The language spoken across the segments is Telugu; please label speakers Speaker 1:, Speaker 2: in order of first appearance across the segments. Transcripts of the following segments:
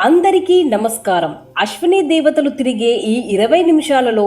Speaker 1: అందరికీ నమస్కారం. అశ్విని దేవతలు తిరిగే ఈ ఇరవై నిమిషాలలో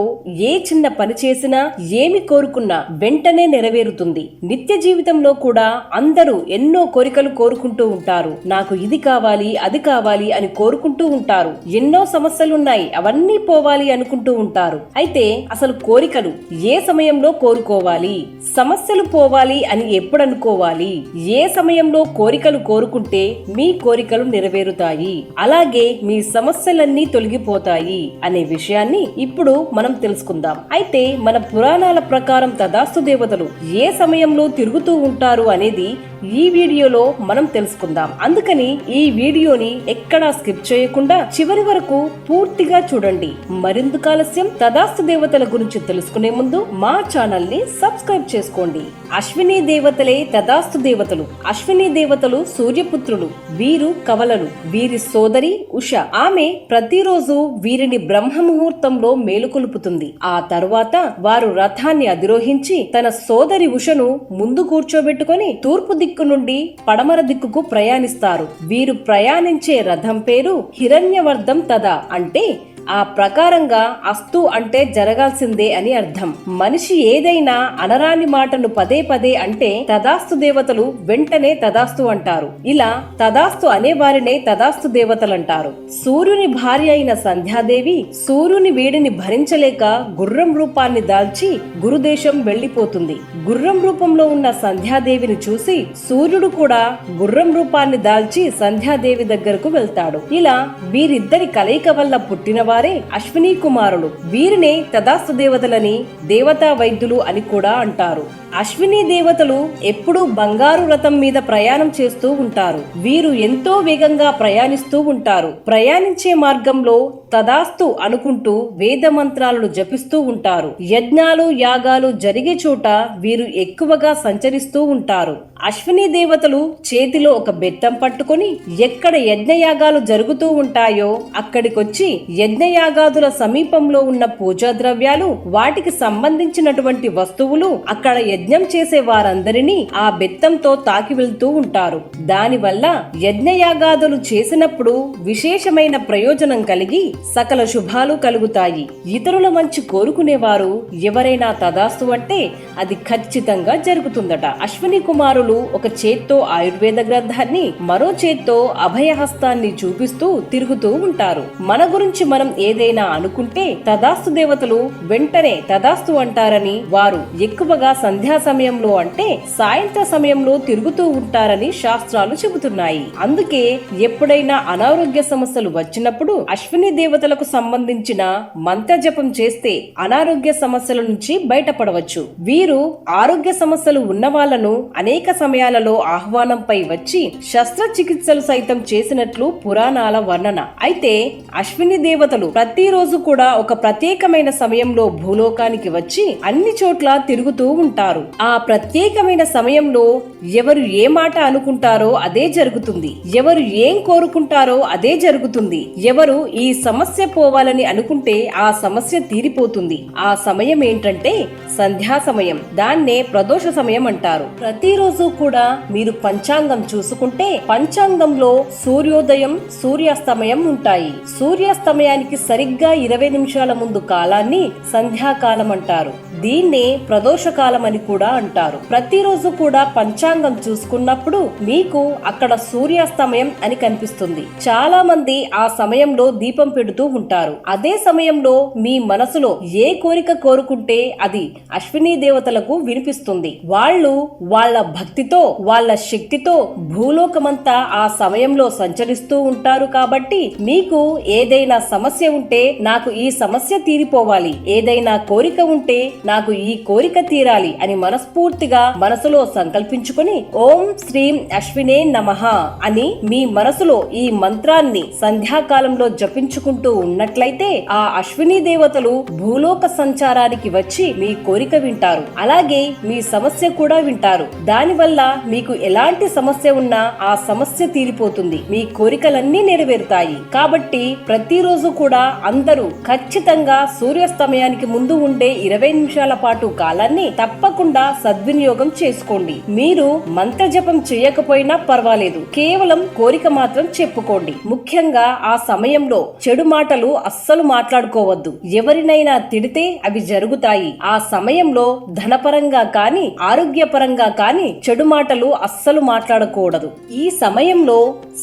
Speaker 1: ఏ చిన్న పని చేసినా ఏమి కోరుకున్నా వెంటనే నెరవేరుతుంది. నిత్య జీవితంలో కూడా అందరూ ఎన్నో కోరికలు కోరుకుంటూ ఉంటారు. నాకు ఇది కావాలి అది కావాలి అని కోరుకుంటూ ఉంటారు. ఎన్నో సమస్యలున్నాయి అవన్నీ పోవాలి అనుకుంటూ ఉంటారు. అయితే అసలు కోరికలు ఏ సమయంలో కోరుకోవాలి? సమస్యలు పోవాలి అని ఎప్పుడు అనుకోవాలి ఏ సమయంలో కోరికలు కోరుకుంటే మీ కోరికలు నెరవేరుతాయి? అలాగే మీ సమస్యలన్నీ తొలగిపోతాయి అనే విషయాన్ని ఇప్పుడు మనం తెలుసుకుందాం. అయితే మన పురాణాల ప్రకారం తదాస్తు దేవతలు ఏ సమయంలో తిరుగుతూ ఉంటారు అనేది ఈ వీడియోలో మనం తెలుసుకుందాం. అందుకని ఈ వీడియోని ఎక్కడా స్కిప్ చేయకుండా చివరి వరకు పూర్తిగా చూడండి. మరింత ఆలస్యం తదాస్తు దేవతల గురించి తెలుసుకునే ముందు మా ఛానల్ని సబ్స్క్రైబ్ చేసుకోండి. అశ్విని దేవతలే తదాస్తు దేవతలు. అశ్విని దేవతలు సూర్యపుత్రులు వీరు కవలలు వీరి సోదరి ఉష. ఆమె ప్రతిరోజు వీరిని బ్రహ్మ ముహూర్తంలో మేలుకొలుపుతుంది. ఆ తరువాత వారు రథాన్ని అధిరోహించి తన సోదరి ఉషను ముందు కూర్చోబెట్టుకొని తూర్పు దిక్కు నుండి పడమర దిక్కుకు ప్రయాణిస్తారు. వీరు ప్రయాణించే రథం పేరు హిరణ్యవర్ధం తద. అంటే ఆ ప్రకారంగా అస్తు అంటే జరగాల్సిందే అని అర్థం. మనిషి ఏదైనా అనరాని మాటను పదే పదే అంటే తదాస్తు దేవతలు వెంటనే తదాస్తు అంటారు. ఇలా తదాస్తు అనే వారినే తదాస్తు దేవతలు అంటారు సూర్యుని భార్య అయిన సంధ్యాదేవి సూర్యుని వేడిని భరించలేక గుర్రం రూపాన్ని దాల్చి గురుదేశం వెళ్ళిపోతుంది గుర్రం రూపంలో ఉన్న సంధ్యాదేవిని చూసి సూర్యుడు కూడా గుర్రం రూపాన్ని దాల్చి సంధ్యాదేవి దగ్గరకు వెళ్తాడు. ఇలా వీరిద్దరి కలయిక వల్ల పుట్టినవారు వారే అశ్విని కుమారులు. వీరినే తదాస్తు దేవతలని దేవతా వైద్యులు అని కూడా అంటారు. అశ్విని దేవతలు ఎప్పుడూ బంగారు రథం మీద ప్రయాణం చేస్తూ ఉంటారు. వీరు ఎంతో వేగంగా ప్రయాణిస్తూ ఉంటారు. ప్రయాణించే మార్గంలో తదాస్తు అనుకుంటూ వేద మంత్రాలను జపిస్తూ ఉంటారు. యజ్ఞాలు యాగాలు జరిగే చోట వీరు ఎక్కువగా సంచరిస్తూ ఉంటారు. అశ్విని దేవతలు చేతిలో ఒక బెత్తం పట్టుకొని ఎక్కడ యజ్ఞయాగాలు జరుగుతూ ఉంటాయో అక్కడికొచ్చి యజ్ఞ యజ్ఞయాగాదుల సమీపంలో ఉన్న పూజా ద్రవ్యాలు వాటికి సంబంధించినటువంటి వస్తువులు అక్కడ యజ్ఞం చేసే వారందరినీ ఆ బెత్తంతో తాకి వెళ్తూ ఉంటారు. దానివల్ల యజ్ఞయాగాదులు చేసినప్పుడు విశేషమైన ప్రయోజనం కలిగి సకల శుభాలు కలుగుతాయి. ఇతరుల మంచి కోరుకునేవారు ఎవరైనా తదాస్తు అంటే అది ఖచ్చితంగా జరుగుతుందట. అశ్విని కుమారులు ఒక చేత్తో ఆయుర్వేద గ్రంథాన్ని మరో చేత్తో అభయహస్తాన్ని చూపిస్తూ తిరుగుతూ ఉంటారు. మన గురించి మనం ఏదైనా అనుకుంటే తదాస్తు దేవతలు వెంటనే తదాస్తు అంటారని వారు ఎక్కువగా సంధ్యా సమయంలో అంటే సాయంత్ర సమయంలో తిరుగుతూ ఉంటారని శాస్త్రాలు చెబుతున్నాయి. అందుకే ఎప్పుడైనా అనారోగ్య సమస్యలు వచ్చినప్పుడు అశ్విని దేవతలకు సంబంధించిన మంత్ర జపం చేస్తే అనారోగ్య సమస్యల నుంచి బయటపడవచ్చు. వీరు ఆరోగ్య సమస్యలు ఉన్న వాళ్ళను అనేక సమయాలలో ఆహ్వానంపై వచ్చి శస్త్రచికిత్సలు సైతం చేసినట్లు పురాణాల వర్ణన. అయితే అశ్విని దేవతలు ప్రతిరోజు కూడా ఒక ప్రత్యేకమైన సమయంలో భూలోకానికి వచ్చి అన్ని చోట్ల తిరుగుతూ ఉంటారు. ఆ ప్రత్యేకమైన సమయంలో ఎవరు ఏ మాట అనుకుంటారో అదే జరుగుతుంది. ఎవరు ఏం కోరుకుంటారో అదే జరుగుతుంది. ఎవరు ఈ సమస్య పోవాలని అనుకుంటే ఆ సమస్య తీరిపోతుంది. ఆ సమయం ఏంటంటే సంధ్యా సమయం. దాన్నే ప్రదోష సమయం అంటారు. ప్రతిరోజు కూడా మీరు పంచాంగం చూసుకుంటే పంచాంగంలో సూర్యోదయం సూర్యాస్తమయం ఉంటాయి. సూర్యాస్తమయానికి సరిగ్గా ఇరవై నిమిషాల ముందు కాలాన్ని సంధ్యాకాలం అంటారు దీన్నే ప్రదోషకాలం అని కూడా అంటారు. ప్రతిరోజు కూడా పంచాంగం చూసుకున్నప్పుడు మీకు అక్కడ సూర్యాస్తమయం అని కనిపిస్తుంది. చాలా మంది ఆ సమయంలో దీపం పెడుతూ ఉంటారు. అదే సమయంలో మీ మనసులో ఏ కోరిక కోరుకుంటే అది అశ్విని దేవతలకు వినిపిస్తుంది. వాళ్ళు వాళ్ళ భక్తితో వాళ్ళ శక్తితో భూలోకమంతా ఆ సమయంలో సంచరిస్తూ ఉంటారు కాబట్టి మీకు ఏదైనా సమస్య ఉంటే నాకు ఈ సమస్య తీరిపోవాలి. ఏదైనా కోరిక ఉంటే నాకు ఈ కోరిక తీరాలి అని మనస్ఫూర్తిగా మనసులో సంకల్పించుకొని ఓం శ్రీం అశ్వినే నమః అని మీ మనసులో ఈ మంత్రాన్ని సంధ్యాకాలంలో జపించుకుంటూ ఉన్నట్లయితే ఆ అశ్విని దేవతలు భూలోక సంచారానికి వచ్చి మీ కోరిక వింటారు. అలాగే మీ సమస్య కూడా వింటారు. దానివల్ల మీకు ఎలాంటి సమస్య ఉన్నా ఆ సమస్య తీరిపోతుంది. మీ కోరికలన్నీ నెరవేరుతాయి. కాబట్టి ప్రతిరోజు కూడా కూడా అందరూ ఖచ్చితంగా సూర్యాస్తమయానికి ముందు ఉండే ఇరవై నిమిషాల పాటు కాలాన్ని తప్పకుండా సద్వినియోగం చేసుకోండి. మీరు మంత్ర జపం చేయకపోయినా పర్వాలేదు. కేవలం కోరిక మాత్రం చెప్పుకోండి. ముఖ్యంగా ఆ సమయంలో చెడు మాటలు అస్సలు మాట్లాడుకోవద్దు. ఎవరినైనా తిడితే అవి జరుగుతాయి. ఆ సమయంలో ధనపరంగా కాని ఆరోగ్యపరంగా కాని చెడు మాటలు అస్సలు మాట్లాడకూడదు. ఈ సమయంలో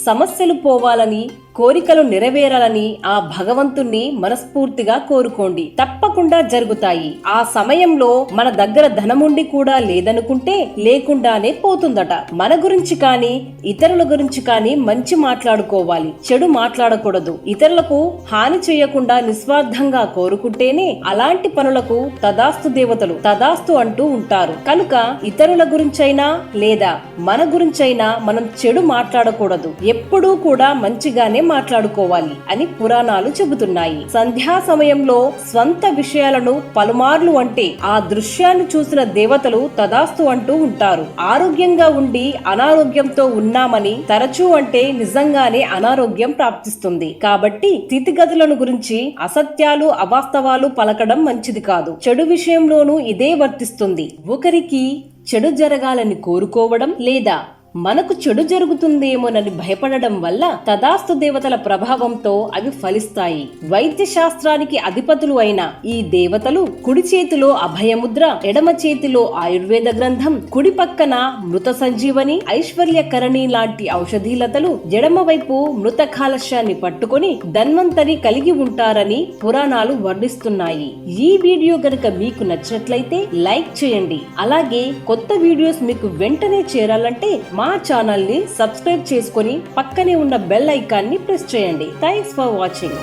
Speaker 1: సమస్యలు పోవాలని కోరికలు నెరవేరాలని ఆ భగవంతుణ్ణి మనస్ఫూర్తిగా కోరుకోండి. తప్పకుండా జరుగుతాయి. ఆ సమయంలో మన దగ్గర ధనముండి కూడా లేదనుకుంటే లేకుండానే పోతుందట. మన గురించి కానీ ఇతరుల గురించి కానీ మంచి మాట్లాడుకోవాలి. చెడు మాట్లాడకూడదు. ఇతరులకు హాని చేయకుండా నిస్వార్థంగా కోరుకుంటేనే అలాంటి పనులకు తదాస్తు దేవతలు తదాస్తు అంటూ ఉంటారు. కనుక ఇతరుల గురించైనా లేదా మన గురించైనా మనం చెడు మాట్లాడకూడదు. ఎప్పుడూ కూడా మంచిగానే మాట్లాడుకోవాలి అని పురాణాలు చెబుతున్నాయి. సంధ్యా సమయంలో స్వంత విషయాలను పలుమార్లు అంటే ఆ దృశ్యాన్ని చూసిన దేవతలు తదాస్తు అంటూ ఉంటారు. ఆరోగ్యంగా ఉండి అనారోగ్యంతో ఉన్నామని తరచూ అంటే నిజంగానే అనారోగ్యం ప్రాప్తిస్తుంది. కాబట్టి స్థితిగతులను గురించి అసత్యాలు అవాస్తవాలు పలకడం మంచిది కాదు. చెడు విషయంలోనూ ఇదే వర్తిస్తుంది. ఒకరికి చెడు జరగాలని కోరుకోవడం లేదా మనకు చెడు జరుగుతుందేమోనని భయపడడం వల్ల తదాస్తు దేవతల ప్రభావంతో అవి ఫలిస్తాయి. వైద్య శాస్త్రానికి అధిపతులు అయిన ఈ దేవతలు కుడి చేతిలో అభయముద్ర ఎడమ చేతిలో ఆయుర్వేద గ్రంథం కుడి పక్కన మృత సంజీవని ఐశ్వర్యకరణి లాంటి ఔషధీలతలు ఎడమవైపు మృత కాలశ్యాన్ని పట్టుకొని ధన్వంతరి కలిగి ఉంటారని పురాణాలు వర్ణిస్తున్నాయి. ఈ వీడియో గనుక మీకు నచ్చినట్లయితే లైక్ చేయండి. అలాగే కొత్త వీడియోస్ మీకు వెంటనే చేరాలంటే మా ఛానల్ని సబ్స్క్రైబ్ చేసుకొని పక్కనే ఉన్న బెల్ ఐకాన్ని ప్రెస్ చేయండి. Thanks for watching